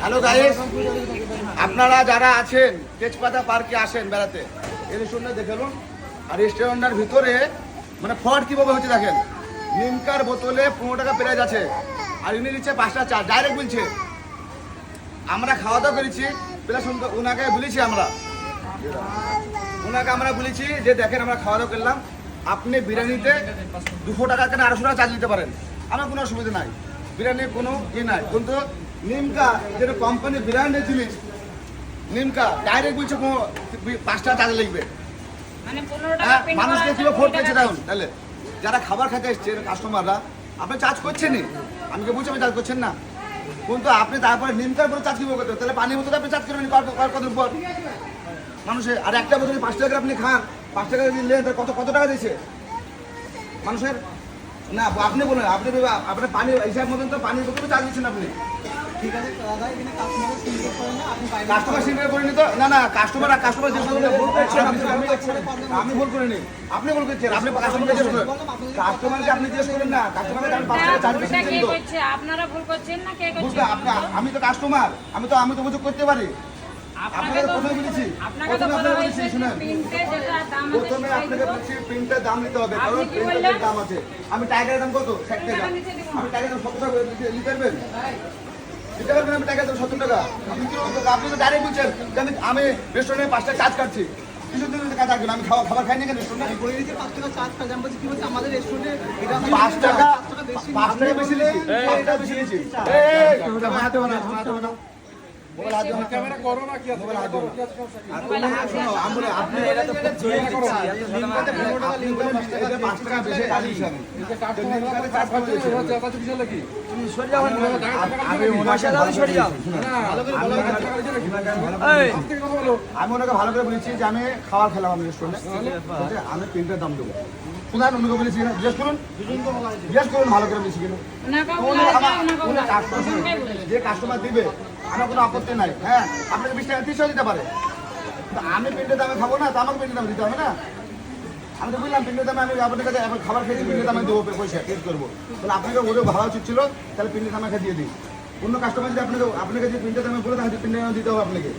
Hello guys আপনারা যারা আছেন, তেজপাতা পার্কে আসেন বেড়াতে এই রেস্টুরেন্টটা দেখে নিন। আর রেস্টুরেন্টের ভিতরে মানে ফ্রড কীভাবে হচ্ছে দেখেন, নিমকার বোতলে পনেরো টাকা প্রাইস আছে, আর ইনি দিচ্ছে পাঁচটা চা ডাইরেক্ট বলছে, আমরা খাওয়া দাওয়া করেছি। প্লাস ওনাকে বলেছি আমরা। ওনাকে আমরা বলেছি যে, দেখেন, আমরা খাওয়া দাওয়া করলাম। আপনি বিরিয়ানিতে দুশো টাকা কেন আড়াইশো টাকা চার্জ দিতে পারেন। আমার কোনো অসুবিধা নাই। বিরিয়ানির কোনো ইয়ে নাই। কিন্তু নিমকা যেটা কোম্পানি ব্র্যান্ডের জিনিস নিমকা ডাইরেক্ট বলছে পাঁচটা চার্জ লাগবে মানে টাকা হ্যাঁ মানুষকে কিলো ভোট পেয়েছে দেখুন তাহলে। যারা খাবার খেতে এসছে কাস্টমাররা আপনি চার্জ করছেনই আমি কি বলছি আপনি চার্জ করছেন না? কিন্তু আপনি তারপরে নিমকার পরে চার্জ কীভাবে করতে তাহলে পানির বোতলে আপনি চার্জ করবেন কত কত পর মানুষের আর একটা বোতলে পাঁচ টাকা আপনি খান পাঁচ টাকা যদি নেন কত কত টাকা দিয়েছে? মানুষের না আপনি বলুন আপনি আপনার পানি হিসাব মতন তো পানির বোতলে চার্জ দিচ্ছেন আপনি। ঠিক আছে দাদা এখানে কাস্টমারের সুবিধা করে না আপনি কাস্টমার না না কাস্টমার কাস্টমার যে ভুল করছেন আপনি আমি আমি ভুল করিনি। আপনি ভুল করছেন আপনি কাস্টমারকে জিজ্ঞেস করেন। কাস্টমারকে আপনি জিজ্ঞেস করেন না কাস্টমারকে আমি পাঁচ টাকা চার্জ দিচ্ছেন তো আপনারা ভুল করছেন না কে বুঝতে আপনি আমি তো কাস্টমার আমি তো আমি তো অভিযোগ করতে পারি। আপনাকে আপনাকে প্রথমে বলেছি? প্রথমে আপনাকে বলেছি শুনেন। প্রিন্টে যেটা দাম আছে প্রথমে আপনাকে বলছি প্রিন্টের দাম নিতে হবে কারণ প্রিন্টের দাম আছে। আমি টাইগারের দাম কত? ষাট টাকা। টাকা নিচে দিব। না। আমি টাইগারের দাম সত্তর টাকা দিতে দিতে পারবেন? দিতে পারবেন? আমি টাইগারের দাম সত্তর টাকা। আপনি কি আপনি তো ডাইরেক্ট বলছেন যে আমি আমি রেস্টুরেন্টে পাঁচটা কাজ কাটছি। কিছু দিন কাজ থাকবেন আমি খাওয়া খাবার খাই না কেন রেস্টুরেন্টে আমি বলে দিচ্ছি পাঁচ টাকা চার্জ পাই আমি বলছি কি বলছে? আমাদের রেস্টুরেন্টে এটা পাঁচ টাকা বেশি পাঁচ টাকা বেশি নিয়েছি। পাঁচ টাকা বেশি নিয়েছি আমি ওনাকে ভালো করে ভালো করে বলেছি যে আমি খাবার খেলাম আমি রেস্টুরেন্টে আমি তিনটে দাম দেবো। শুনান ওনাকে বলেছি? কিনা জিজ্ঞেস করুন। জিজ্ঞেস করুন ভালো করে বলেছি কিনা। যে কাস্টমার দিবে আমার কোনো আপত্তি নাই। হ্যাঁ আপনাকে বিশ টাকা তিরিশও দিতে পারে। আমি পিন্ডের দামে খাব না, তো আমাকে পিন্ডের দামে দিতে হবে না? আমি তো বললাম পিন্ডের দামে আমি আপনার কাছে খাবার খেয়েছি পিন্ডের দামে দেবো, পয়সা পেড করব। তাহলে আপনাকে ওদের ভালো উচিত ছিল, তাহলে পিন্ডের দামে খেয়ে দিয়ে দিই। অন্য কাস্টমার যদি আপনাকে আপনাকে যে পিন্ডের দামে বলে তাহলে পিন্ডের দামে দিতে হবে আপনাকে।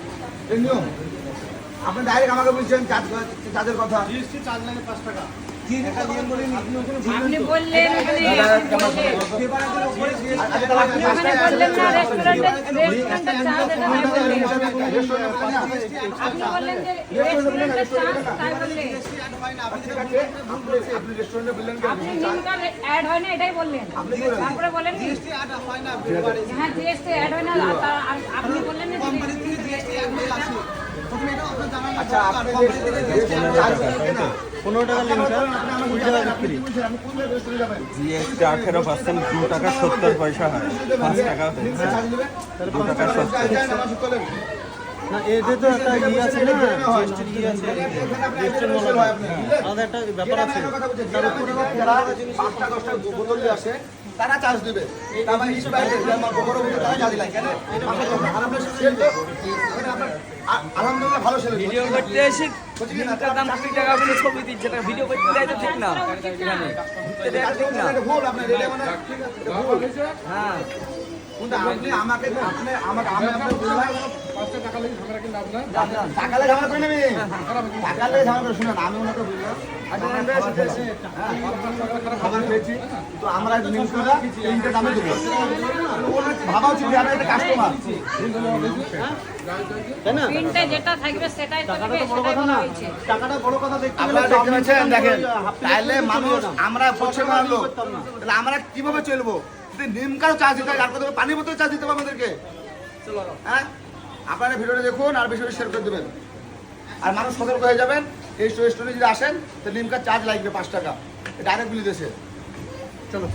এই নিয়ম। আপনি ডাইরেক্ট আমাকে বলছেন চার্জ চার্জের কথা আচ্ছা, রেস্টুরেন্টের চার্জ রেস্টুরেন্টে বললেন না? আপনি বললেন হয় এটাই বললেন তারপরে বলেন জিএসটি হয় না ব্যাপারে হ্যাঁ জিএসটি অ্যাড হয় না তা- আপনি বললেন পনেরো টাকা লিমিটার কুড়ি টাকা বিক্রি জিএসটি আঠেরো পার্সেন্ট দু টাকা সত্তর পয়সা হয়। পাঁচ টাকা দু টাকা সত্তর। না এতে তো একটা ইয়ে আছে না জিএসটির ইয়ে আছে জিএসটির আলাদা একটা ব্যাপার আছে। আসে তারা চার্জ দিবে। তারা ইস্পাইট বড় বোতল তারা চার্জ লাগে কেন? সেল তো। আলহামদুলিল্লাহ ভালো সেল ভিডিও করতে এসে লিঙ্কটার দাম কুড়ি টাকা বলে ছবি দিচ্ছে না। ভিডিও করতে দেয় তো ঠিক না। ঠিক ভুল আপনার হ্যাঁ। কিন্তু আপনি আমাকে আপনি আমাকে আমি আপনাকে বললাম টাকা লেগে ঝামেলা করে নেবে টাকা লেগে ঝামেলা করে শুনেন আমি ওনাকে বললাম আমরা খাবার খেলাম। হ্যাঁ, খাবার খেয়েছি। তো আমরা নিউজ করে তিনটে দামে দেবো। ভাবা উচিত যে একটা কাস্টমার প্রিন্টে যেটা থাকবে সেটাই থাকবে সেটাই বলা হয়েছে। টাকাটা বড় কথা দেখতে আপনারা দেখতে পাচ্ছেন দেখেন তাহলে মানুষ আমরা কীভাবে চলবো? নিমকারও চার্জ দিতে হয় আর বোতল চার্জ দিতে হবে আমাদেরকে। হ্যাঁ? আপনারা ভিডিওটা দেখুন আর বেশি বেশি শেয়ার করে দেবেন। আর মানুষ সতর্ক হয়ে যাবেন এই স্টোরে যদি আসেন তো নিমকার চার্জ লাগবে পাঁচ টাকা। ডাইরেক্ট বিলি দেশে চলো।